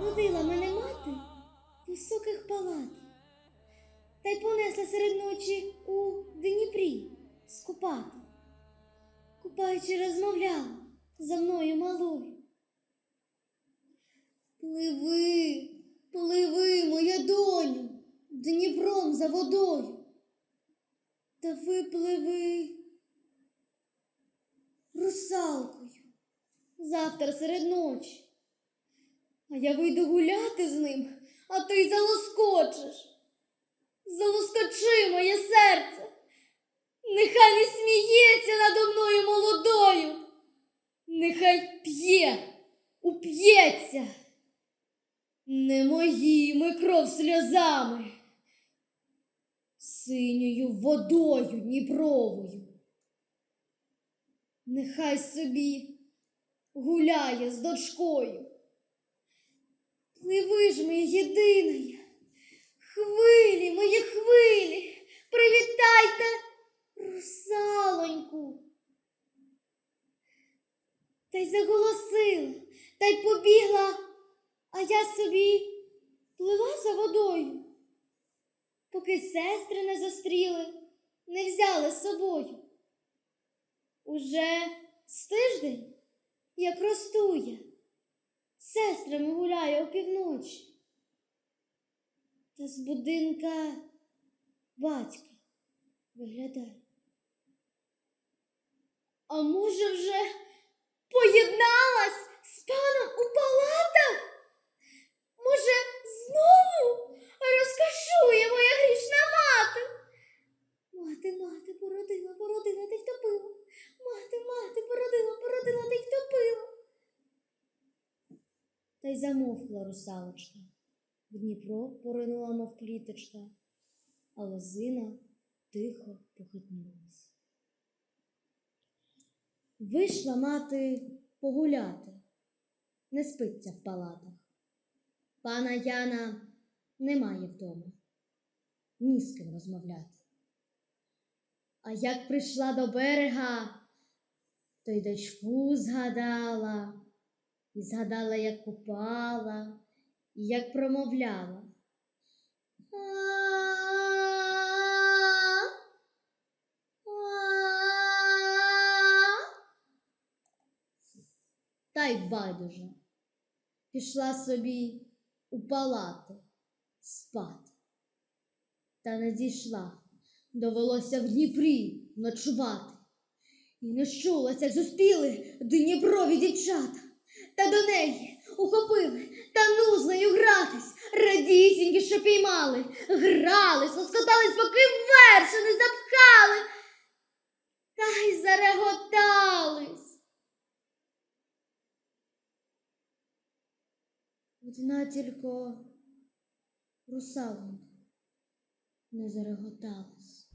Родила мене мати високих палатах, та й понесла серед ночі у Дніпрі скупати. Купаючи, розмовляла за мною малою. Пливи, пливи, моя доню, Дніпром за водою. Та випливи русалкою завтра серед ночі. А я вийду гуляти з ним, а ти залоскочиш. Залоскочи моє серце. Нехай не сміється надо мною молодою. Нехай п'є, уп'ється. Не моїми кров сльозами, синьою водою Дніпровою. Нехай собі гуляє з дочкою. Пливи ж моє єдине, хвилі, мої хвилі, привітайте русалоньку. Та й заголосила, та й побігла, а я собі плила за водою, поки сестри не зустріли, не взяли з собою. Уже з тиждень, як ростує, сестрами гуляє опівночі. Та з будинка батька виглядає. А може вже поєдналась з паном у палатах? Може, знову розкашує моя грішна мати? Мати, мати, породила, породила та й втопила. Мати, мати, породила, породила та й втопила. Та й замовкла русалочка. В Дніпро поринула, мов кліточка, а лозина тихо похитнулась. Вийшла мати погуляти, не спиться в палатах. Пана Яна немає вдома, ні з ким розмовляти. А як прийшла до берега, то й дочку згадала, і згадала, як купала, і як промовляла. Та й байдуже. Пішла собі у палати спати. Та не дійшла, довелося в Дніпрі ночувати. І не щулася, як зуспіли Дніпрові дівчата. Та до неї ухопили та ну з нею гратись, радісіньки, що піймали, грались, лоскотались, поки верша не запхали, та й зареготались. Одна тільки русалонька не зареготалась.